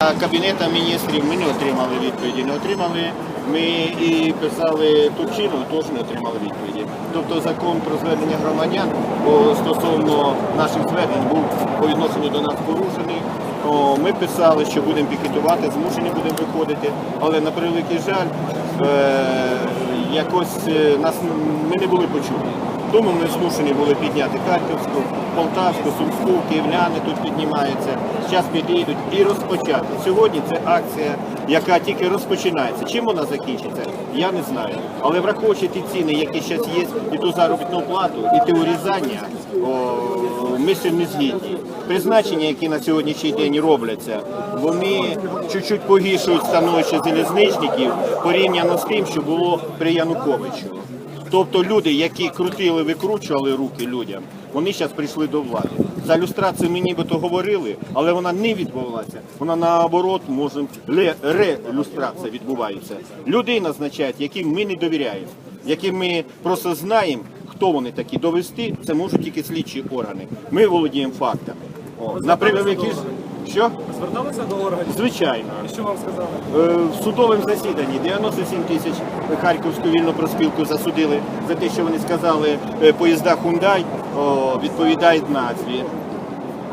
Кабінета міністрів ми не отримали відповіді. Не отримали. Ми і писали Турчину, теж не отримали відповіді. Тобто закон про звернення громадян стосовно наших звернень був по відношенню до нас порушений. Ми писали, що будемо пікетувати, змушені будемо виходити, але на превеликий жаль, е, якось е, нас ми не були почуті. Тому ми змушені були підняти Харківську, Полтавську, Сумську, київляни тут піднімаються. Зараз підійдуть і розпочати. Сьогодні це акція, яка тільки розпочинається. Чим вона закінчиться, я не знаю. Але враховуючи ті ціни, які зараз є, і ту заробітну плату, і те урізання, о, ми з не згідні. Призначення, які на сьогоднішній день робляться, вони чуть-чуть погіршують становище залізничників порівняно з тим, що було при Януковичу. Тобто люди, які крутили, викручували руки людям, вони зараз прийшли до влади. За люстрацію ми нібито говорили, але вона не відбувалася. Вона наоборот може ре-люстрація відбувається. Людей назначають, яким ми не довіряємо, яким ми просто знаємо, хто вони такі. Довести це можуть тільки слідчі органи. Ми володіємо фактами. О, на превеликий що? Зверталися до органів? Звичайно. І що вам сказали? Е, В судовому засіданні 97 тисяч Харківську вільну проспілку засудили за те, що вони сказали, е, поїзда Хундай відповідають назві.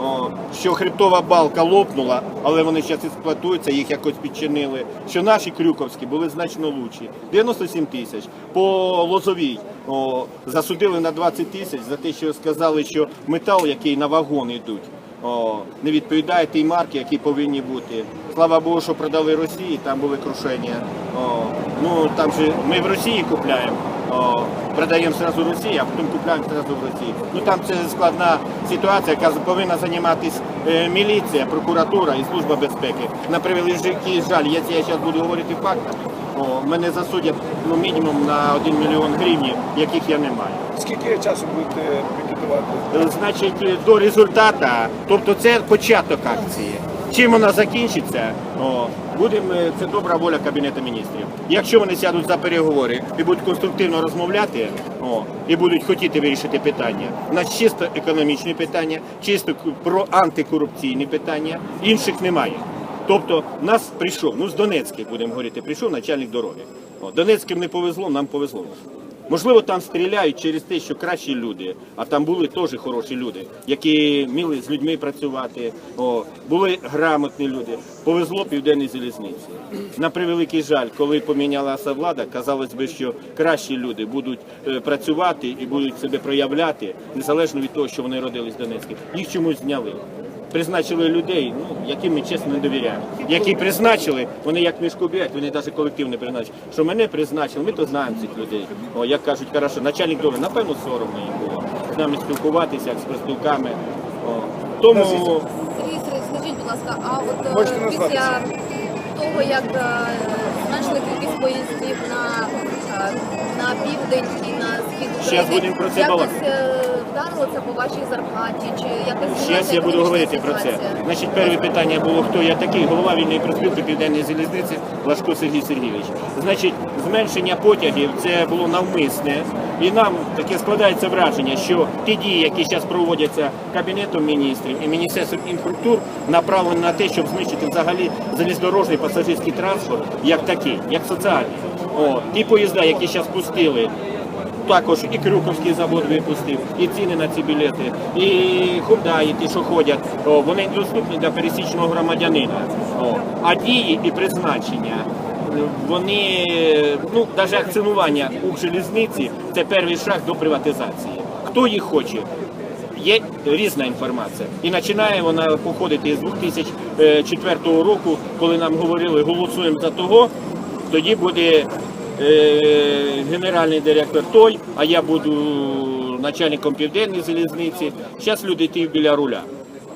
О, що хребтова балка лопнула, але вони зараз експлуатуються, їх якось підчинили. Що наші крюковські були значно лучші. 97 тисяч. По Лозовій о, засудили на 20 тисяч за те, що сказали, що метал, який на вагон йдуть, о, не відповідає тій марки, які повинні бути. Слава Богу, що продали Росії, там були крушення. О, ну там же ми в Росії купляємо. О, продаємо зразу Росії, а потім купляємо зразу в Росії. Ну там це складна ситуація, яка повинна займатися е, міліція, прокуратура і служба безпеки. На превеликий жаль, я зараз буду говорити фактами, о, мене засудять ну, мінімум на 1 мільйон гривень, яких я не маю. Скільки часу будете пікетувати? Е, Значить, до результату, тобто це початок акції. Чим вона закінчиться, о, будемо, е, це добра воля Кабінету міністрів. Якщо вони сядуть за переговори і будуть конструктивно розмовляти, о, і будуть хотіти вирішити питання, у нас чисто економічні питання, чисто про антикорупційні питання, інших немає. Тобто нас прийшов, ну з Донецьких будемо говорити, прийшов начальник дороги. О, Донецьким не повезло, нам повезло. Можливо, там стріляють через те, що кращі люди, а там були теж хороші люди, які вміли з людьми працювати, о, були грамотні люди. Повезло південній залізниці. На превеликий жаль, коли помінялася влада, казалось би, що кращі люди будуть е, працювати і будуть себе проявляти, незалежно від того, що вони родились в Донецьку. Їх чомусь зняли. Призначили людей, ну яким ми чесно не довіряємо. Які призначили, вони як мішку б'ють, вони навіть колектив не призначили. Що мене призначили, ми то знаємо цих людей. О, як кажуть, хорошо, начальник дороги, напевно, соромно їм було з нами спілкуватися, як з профспілками. О, Тому Сергій Сергій, скажіть, будь ласка, а от е, після назватися. того, як е, зменшили кількість поїздів на, е, на південь і на схід України, будемо про це якось балакати. е, вдарило це по вашій зарплаті? Чи якось Зараз я буду говорити про це. Значить, перше питання було, хто я такий, голова вільної проспілки Південної залізниці Лашко Сергій Сергійович. Значить, зменшення потягів це було навмисне. І нам таке складається враження, що ті дії, які зараз проводяться Кабінетом міністрів і Міністерством інфраструктур, направлені на те, щоб знищити взагалі залізнодорожний пасажирський транспорт як такий, як соціальний. О, ті поїзда, які зараз пустили, також і Крюковський завод випустив, і ціни на ці білети, і хундаї, ті, що ходять, о, вони доступні для пересічного громадянина. О, а дії і призначення. Вони, ну, навіть акціонування у Укржелізниці – це перший шаг до приватизації. Хто їх хоче? Є різна інформація. І починає вона походити з 2004 року, коли нам говорили, голосуємо за того, тоді буде генеральний директор той, а я буду начальником південної залізниці. Зараз люди йти біля руля.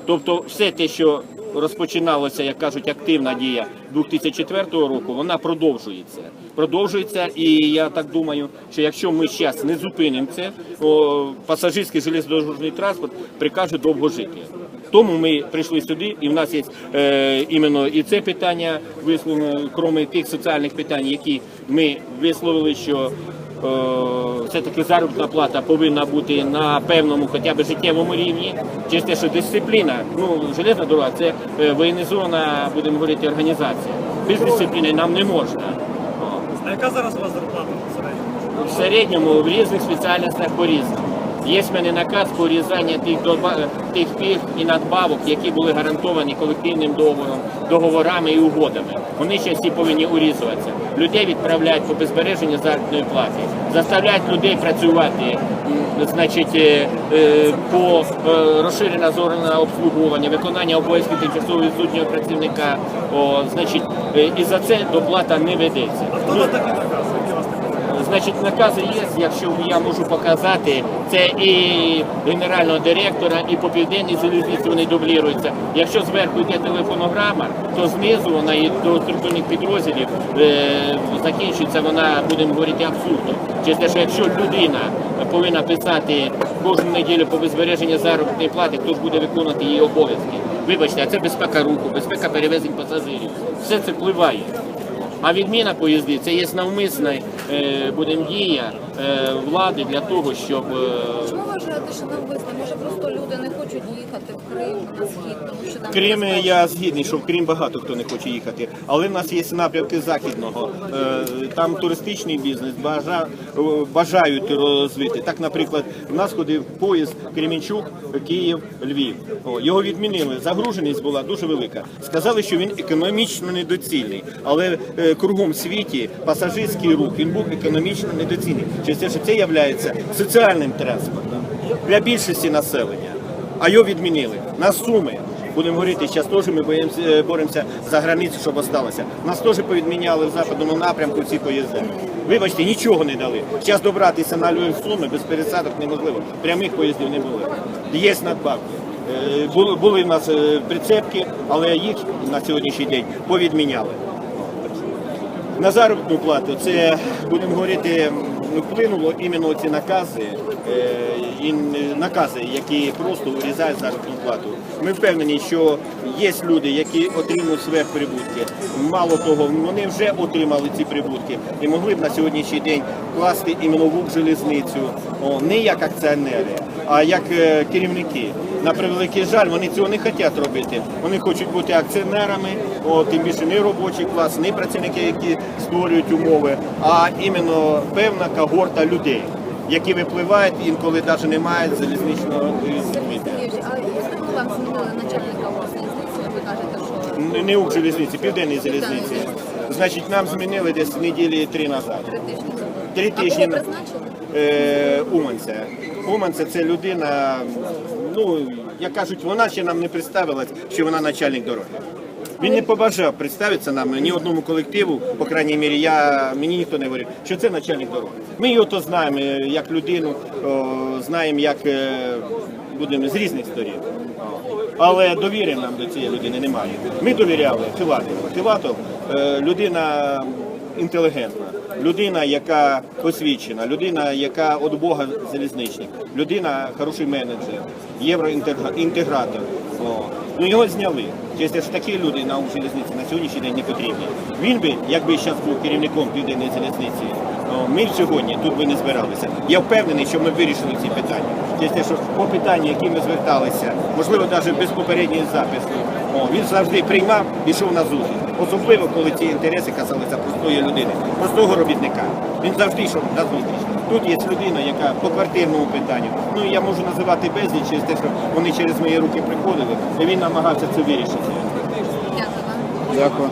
Тобто все те, що розпочиналося, як кажуть, активна дія 2004 року, вона продовжується. Продовжується, і я так думаю, що якщо ми зараз не зупинимо це, пасажирський железнодорожний транспорт прикаже довго жити. Тому ми прийшли сюди, і в нас є е, іменно і це питання висловлено, крім тих соціальних питань, які ми висловили, що е, все-таки заробітна плата повинна бути на певному хоча б життєвому рівні. Через те, що дисципліна, ну железна дорога це е, воєнізована, будемо говорити, організація. Без дисципліни нам не можна. А яка зараз у вас зарплата в середньому? В середньому в різних спеціальностях по-різному. Є в мене наказ по урізання тих, доба- тих пільг і надбавок, які були гарантовані колективним договором, договорами і угодами. Вони ще всі повинні урізуватися. Людей відправляють по безбереженню заробітної плати, заставляють людей працювати, значить, е, е, по е, розширена зорона обслуговування, виконання обов'язків тимчасово відсутнього працівника. Значить, і за це доплата не ведеться. А хто Ну, дав такі накази? Які у вас такі? Значить, накази є, якщо я можу показати, це і генерального директора, і по південній залізниці вони дублюються. Якщо зверху йде телефонограма, то знизу вона і до структурних підрозділів е, закінчується вона, будемо говорити, абсурдом. Через те, що якщо людина повинна писати кожну неділю по збереженню заробітної плати, хто ж буде виконувати її обов'язки? Вибачте, а це безпека руху, безпека перевезень пасажирів. Все це впливає. А відміна поїздів це є навмисна е, будем дія е, влади для того, щоб е, Чому вважаєте, що навмисно? Може просто люди не хочуть їхати в Крим на схід, тому що там Крим я згідний, що в Крим багато хто не хоче їхати, але в нас є напрямки західного. Там туристичний бізнес бажа- бажають розвити. Так, наприклад, в нас ходив поїзд Кременчук, Київ, Львів. Його відмінили. Загруженість була дуже велика. Сказали, що він економічно недоцільний, але кругом світі пасажирський рух він був економічно недоцільний. Через те, що це є соціальним транспортом для більшості населення. А його відмінили на суми. Будемо говорити, зараз теж ми е, боремося за границю, щоб осталося. Нас теж повідміняли в западному напрямку ці поїзди. Вибачте, нічого не дали. Зараз добратися на Львів суми без пересадок неможливо. Прямих поїздів не було. Є надбавки. Е, Були, були в нас е, прицепки, але їх на сьогоднішній день повідміняли. На заробітну плату. Це будемо говорити, вплинуло іменно ці накази, е, і накази, які просто урізають заробітну плату. Ми впевнені, що є люди, які отримують сверхприбутки. Мало того, вони вже отримали ці прибутки і могли б на сьогоднішній день класти іменно в Укрзалізницю, не як акціонери, а як е, керівники. На превеликий жаль, вони цього не хочуть робити. Вони хочуть бути акціонерами, о, тим більше не робочий клас, не працівники, які створюють умови, а іменно певна когорта людей, які випливають інколи навіть не мають залізничного вам змінили начальника? Ви кажете, що Не- Не Укрзалізниці, південній залізниці. Значить, нам змінили десь неділі три назад. три тижні е, Уманця. Уманця це людина, ну, як кажуть, вона ще нам не представилась, що вона начальник дороги. Він не побажав представитися нам ні одному колективу, по крайній мірі, я, мені ніхто не говорив, що це начальник дороги. Ми його то знаємо е, як людину, знаємо як е, будемо з різних сторін. Але довіри нам до цієї людини немає. Ми довіряли Філатову. Філатов е, людина інтелігентна, людина, яка освічена, людина, яка від Бога залізничник, людина хороший менеджер, євроінтегратор. Ну його зняли. Через ж такі люди на Укрзалізниці на сьогоднішній день не потрібні. Він би, якби зараз був керівником південної залізниці, ми б сьогодні тут би не збиралися. Я впевнений, що ми вирішили ці питання. Через те, що по питанню, які ми зверталися, можливо, навіть без попереднього запису, о, він завжди приймав і йшов на зустріч. Особливо, коли ці інтереси касалися простої людини, простого робітника. Він завжди йшов на зустріч. Тут є людина, яка по квартирному питанню. Ну я можу називати безліч через те, що вони через мої руки приходили, і він намагався це вирішити. Дякую. Дякую.